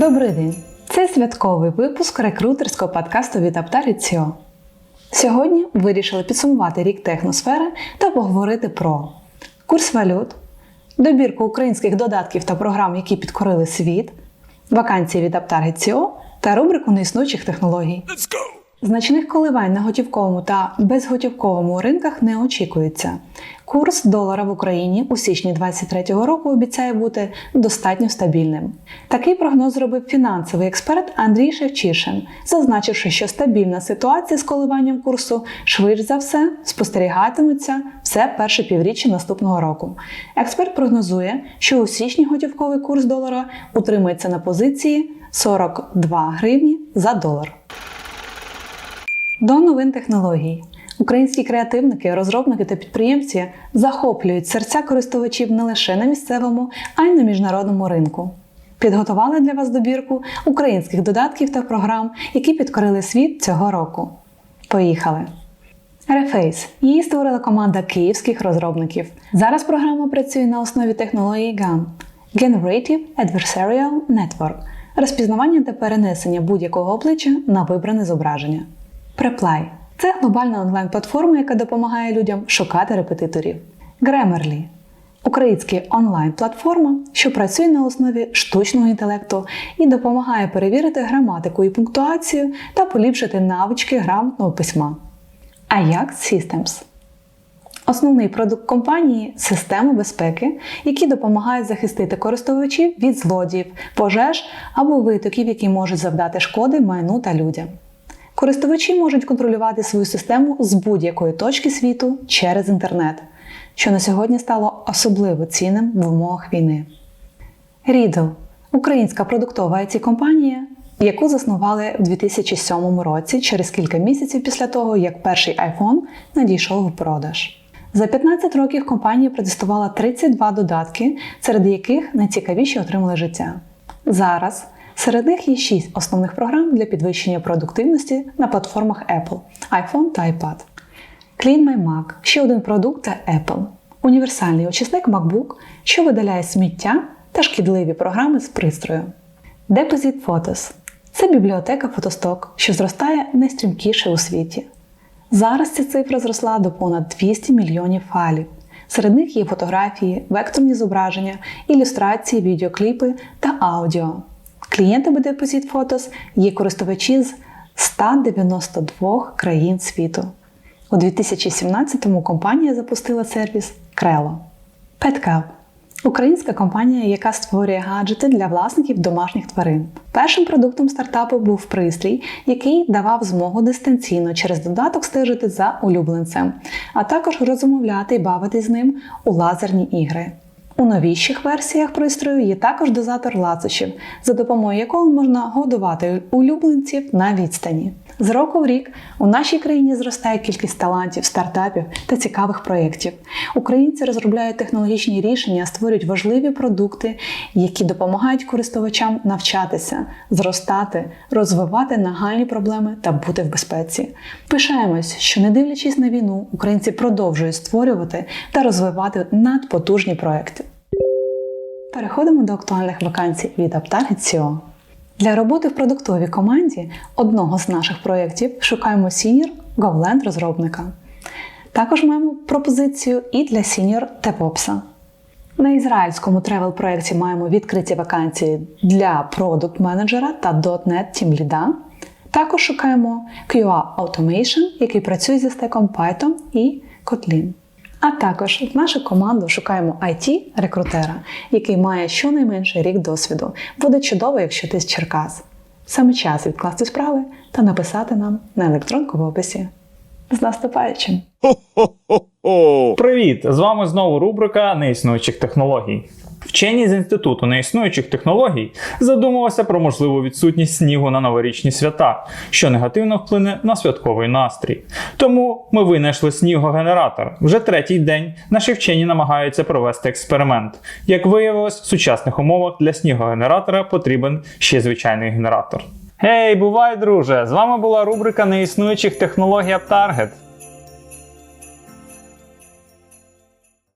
Добрий день! Це святковий випуск рекрутерського подкасту від Aptar.io. Сьогодні вирішили підсумувати рік техносфери та поговорити про курс валют, добірку українських додатків та програм, які підкорили світ, вакансії від Aptar.io та рубрику неіснуючих технологій. Значних коливань на готівковому та безготівковому ринках не очікується. Курс долара в Україні у січні 2023 року обіцяє бути достатньо стабільним. Такий прогноз зробив фінансовий експерт Андрій Шевчишин, зазначивши, що стабільна ситуація з коливанням курсу швидше за все спостерігатиметься все перше півріччя наступного року. Експерт прогнозує, що у січні готівковий курс долара утримається на позиції 42 гривні за долар. До новин технологій. Українські креативники, розробники та підприємці захоплюють серця користувачів не лише на місцевому, а й на міжнародному ринку. Підготували для вас добірку українських додатків та програм, які підкорили світ цього року. Поїхали! Reface. Її створила команда київських розробників. Зараз програма працює на основі технології GAN – Generative Adversarial Network розпізнавання та перенесення будь-якого обличчя на вибране зображення. Preply – це глобальна онлайн-платформа, яка допомагає людям шукати репетиторів. Grammarly – українська онлайн-платформа, що працює на основі штучного інтелекту і допомагає перевірити граматику і пунктуацію та поліпшити навички грамотного письма. Ajax Systems Основний продукт компанії системи безпеки, які допомагають захистити користувачів від злодіїв, пожеж або витоків, які можуть завдати шкоди майну та людям. Користувачі можуть контролювати свою систему з будь-якої точки світу через інтернет, що на сьогодні стало особливо цінним в умовах війни. Riddle – українська продуктова it компанія яку заснували в 2007 році через кілька місяців після того, як перший iPhone надійшов у продаж. За 15 років компанія протестувала 32 додатки, серед яких найцікавіші отримали життя. Зараз серед них є 6 основних програм для підвищення продуктивності на платформах Apple, iPhone та iPad. Clean My Mac ще один продукт та Apple. Універсальний очисник MacBook, що видаляє сміття та шкідливі програми з пристрою. Deposit Photos це бібліотека фотосток, що зростає найстрімкіше у світі. Зараз ця цифра зросла до понад 200 мільйонів файлів. Серед них є фотографії, векторні зображення, ілюстрації, відеокліпи та аудіо. Клієнтами Deposit Photos є користувачі з 192 країн світу. У 2017-му компанія запустила сервіс Крело. PetCup Українська компанія, яка створює гаджети для власників домашніх тварин. Першим продуктом стартапу був пристрій, який давав змогу дистанційно через додаток стежити за улюбленцем, а також розмовляти і бавитись з ним у лазерні ігри. У новіших версіях пристрою є також дозатор лацощів, за допомогою якого можна годувати улюбленців на відстані. З року в рік у нашій країні зростає кількість талантів, стартапів та цікавих проєктів. Українці розробляють технологічні рішення, створюють важливі продукти, які допомагають користувачам навчатися, зростати, розвивати нагальні проблеми та бути в безпеці. Пишаємось, що не дивлячись на війну, українці продовжують створювати та розвивати надпотужні проекти. Переходимо до актуальних вакансій від Aptar.io. Для роботи в продуктовій команді одного з наших проєктів шукаємо Senior GoLand розробника. Також маємо пропозицію і для Senior DevOps. На ізраїльському тревел проєкті маємо відкриті вакансії для продукт менеджера та .NET Team Lead. Також шукаємо QA Automation, який працює зі стеком Python і Kotlin. А також в нашу команду шукаємо IT-рекрутера, який має щонайменше рік досвіду. Буде чудово, якщо ти з Черкас. Саме час відкласти справи та написати нам на електронку в описі. З наступаючим! Привіт! З вами знову рубрика неіснуючих технологій. Вчені з інституту неіснуючих технологій задумалися про можливу відсутність снігу на новорічні свята, що негативно вплине на святковий настрій. Тому ми винайшли снігогенератор. Вже третій день наші вчені намагаються провести експеримент. Як виявилось, в сучасних умовах для снігогенератора потрібен ще звичайний генератор. Гей, бувай, друже! З вами була рубрика неіснуючих технологій Апtarget.